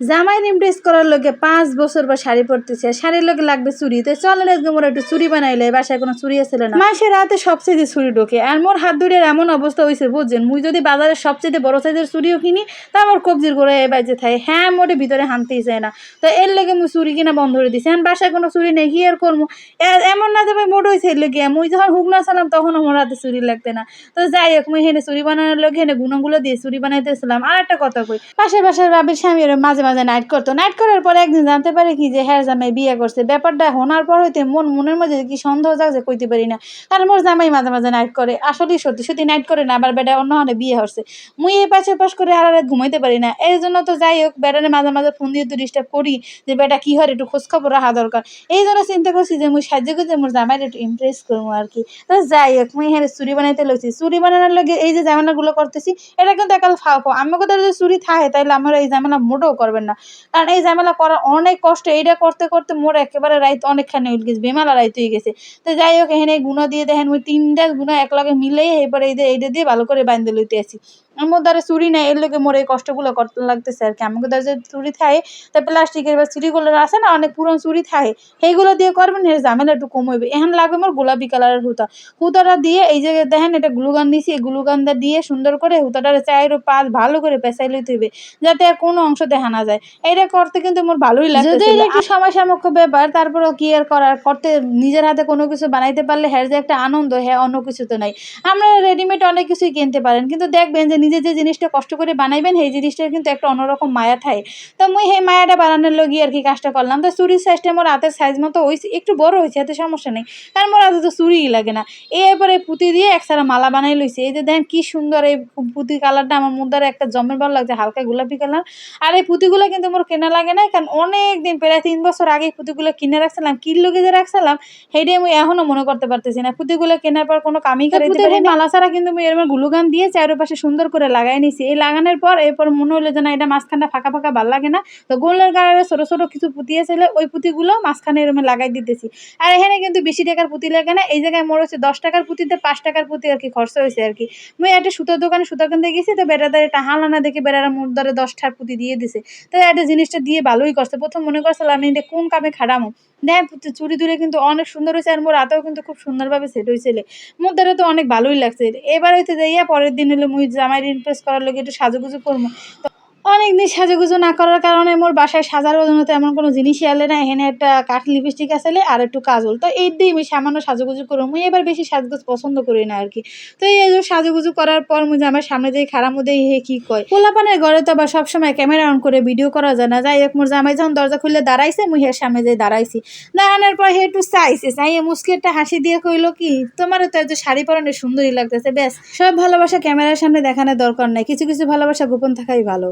জামাই ইমপ্রেস করার লোকে পাঁচ বছর বা শাড়ি পরতেছে শাড়ির লোকে লাগবে চুরি তো চলে আজকে মোর একটু চুরি বানাইলে। বাসায় কোনো চুরি আছিল না? মাসের রাতে সবচেয়ে চুরি ঢোকে, আর মোর হাত ধরে এমন অবস্থা হয়েছে, বুঝছেন? মুই যদি বাজারে সবচেয়ে বড় সাইজের চুরিও কিনি, তা আমার কবজির করে এ বাজে থাকে। হ্যাঁ মোটে ভিতরে হানতেই চায় না। তো এর লেগে মুই চুরি কিনা বন্ধ করে দিছি। এখন বাসায় কোনো চুরি নেই, কি আর করব এমন না যাবে মোট হয়েছে এর লেগে। মুই যখন হুকনা ছিলাম তখন আমার হাতে চুরি লাগতে না। তো যাই হোক, মুই হেনে চুরি বানানোর লোক হেনে গুণগুলো দিয়ে চুরি বানাইতেছিলাম। আর একটা কথা কই, পাশের পাশের রাবির স্বামী মাঝে মাঝে নাইট করতো। নাইট করার পরে একদিন জানতে পারে কি যে হ্যাঁ জামাই বিয়ে করছে। ব্যাপারটা শোনার পর হইতে মন মনের মধ্যে কি সন্দেহ যাচ্ছে কইতে পারি না। কারণ মোর জামাই মাঝে মাঝে নাইট করে। আসলেই সত্যি সত্যি নাইট করে না, আবার বেটা অন্য হনে বিয়ে হচ্ছে। মুই এই পাশে পাশ করে আর রাত ঘুমাইতে পারি না। এই জন্য তো যাই হোক, বেটারে মাঝে মাঝে ফোন দিয়ে তো ডিস্টার্ব করি যে, বেটা কি হয় একটু খোঁজ খবর রাখা দরকার। এই জন্য চিন্তা করছি যে, মুই সাহায্য করছি মোর জামাইটা একটু ইমপ্রেস করব আর কি। তো যাই হোক, মুই হ্যাঁ চুরি বানাইতে লইছি। চুরি বানানোর লগে এই যে ঝামেলাগুলো করতেছি, এটা কিন্তু একাল ফাও আমি কথা যদি চুরি থাকে তাহলে আমরা এই ঝামেলা মোটেও করবেন না। কারণ এই ঝামেলা করা অনেক কষ্ট, এইটা করতে করতে মোর একেবারে রাইত অনেকখানি উঠে গেছে, বেমালা রাইত হয়ে গেছে। তো যাই হোক, এখানে গুণা দিয়ে দেখেন ওই তিনটা গুণা একলগে মিলেই এরপরে এই এইটা দিয়ে ভালো করে বান্ধে লইতে আসি। আমার দ্বারা চুরি নেই এর লোকে মোর এই কষ্টগুলো করতে লাগতেছে আর কি। আমাকে দ্বারা যে চুরি থাকে তা প্লাস্টিকের বা চুরিগুলো আছে না অনেক পুরনো চুরি থাকে সেইগুলো দিয়ে করবেন এর ঝামেলা একটু কম হইবে। এখন লাগবে মোর গোলাপি কালারের হুতা। হুতাটা দিয়ে এই যে দেখেন এটা গ্লুগান দিছি এই গ্লুগানটা দিয়ে সুন্দর করে হুতাটার চাইরো পাঁচ ভালো করে পেঁচাই লইতে হইবে যাতে আর কোনো অংশ দেখা না যায়। এটা করতে কিন্তু মোর ভালোই লাগে যদি একটু সময় সামক্ষ ব্যাপার তারপরেও কি আর করার? করতে নিজের হাতে কোনো কিছু বানাইতে পারলে হ্যার যে একটা আনন্দ হ্যাঁ অন্য কিছু তো নাই। আমরা রেডিমেড অনেক কিছুই কিনতে পারেন কিন্তু দেখবেন যে নিজে যে জিনিসটা কষ্ট করে বানাইবেন সেই জিনিসটার কিন্তু একটা অন্যরকম মায়া থাকে। তো মুই সেই মায়াটা বানানোর লগি আর কি কাজটা করলাম। তো চুরির সাইজটা মোর হাতের সাইজ মতো হয়েছে একটু বড় হয়েছে এতে সমস্যা নেই। কারণ মোর হাতে তো চুরিই লাগে না। এরপরে পুঁতি দিয়ে একসারা মালা বানাই লইছি। এই যে দেখেন কি সুন্দর এই পুঁতি কালারটা আমার মুদ্রার একটা জমের ভালো লাগছে হালকা গোলাপি কালার আর এই পুঁতিগুলো কিন্তু মোর কেনা লাগে না কারণ অনেক দিন প্রায় তিন বছর আগে পুঁতিগুলো কিনে রাখছিলাম কি লোকে যে রাখছিলাম সেইটাই আমি এখনও মনে করতে পারতেছি না। পুঁতিগুলো কেনার পর কোনো কামই করে মালা ছাড়া কিন্তু আমি এরকম গ্লুগান দিয়ে চারপাশে সুন্দর করে লাগাই নিছি। এই লাগানোর পর এরপর মনে হলো যে না, এটা মাঝখানটা ফাঁকা ফাঁকা ভালো লাগে না। তো গোলের কালারে ছোটো ছোটো কিছু পুঁতি ছিল ওই পুঁতিগুলো মাঝখানে এরকম লাগাই দিতেছি। আর এখানে কিন্তু বেশি টাকার পুঁতি লাগে না। এই জায়গায় মোর হচ্ছে দশ টাকার পুঁতিতে পাঁচ টাকার পুঁতি আর কি খরচা হয়েছে আর কি। মুই একটা সুতোর দোকানে, সুতোর কিনতে গেছি তো বেড়াদার এটা হালানা দেখে বেড়ারা মোর ধরে দশটার পুঁতি দিয়ে দিছে। তো একটা জিনিসটা দিয়ে ভালোই করছে। প্রথম মনে করছিলাম এটা কোন কামে খাড়ামো দেখ, চুরি দূরে কিন্তু অনেক সুন্দর হয়েছে আর মোর হাতেও কিন্তু খুব সুন্দরভাবে সেট হয়েছিল মোর তো অনেক ভালোই লাগছে। এবার হইতে যাইয়া পরের দিন হলো মুই জামাই ইমপ্রেস করার লগে একটু সাজুগুজু করব। অনেক দিন সাজুগুজু না করার কারণে মোর বাসায় সাজার জন্য তেমন কোনো জিনিসই আলে না, এখানে একটা কাঠ লিপস্টিক আসলে আর একটু কাজল। তো এই দিয়ে আমি সামান্য সাজুগুজু করব মুই এবার বেশি সাজগোজ পছন্দ করি না আর কি। তো এই যে সাজুগুজু করার পর মুই আমার সামনে যেই খারাপ মধ্যে হে কি কয়? পোলাপানের ঘরে তো আবার সবসময় ক্যামেরা অন করে ভিডিও করা যায় না। যাই হোক, মোর জামাই যখন দরজা খুলে দাঁড়াইছে, মুই হের সামনে যেয়ে দাঁড়াইছি। দাঁড়ানোর পর হে একটু চাইছে চাইয়ে মুসকে একটা হাসি দিয়ে কইলো কি তোমার তো যে শাড়ি পরানো সুন্দরই লাগতেছে, ব্যাস। সব ভালোবাসা ক্যামেরার সামনে দেখানোর দরকার নাই, কিছু কিছু ভালোবাসা গোপন থাকাই ভালো।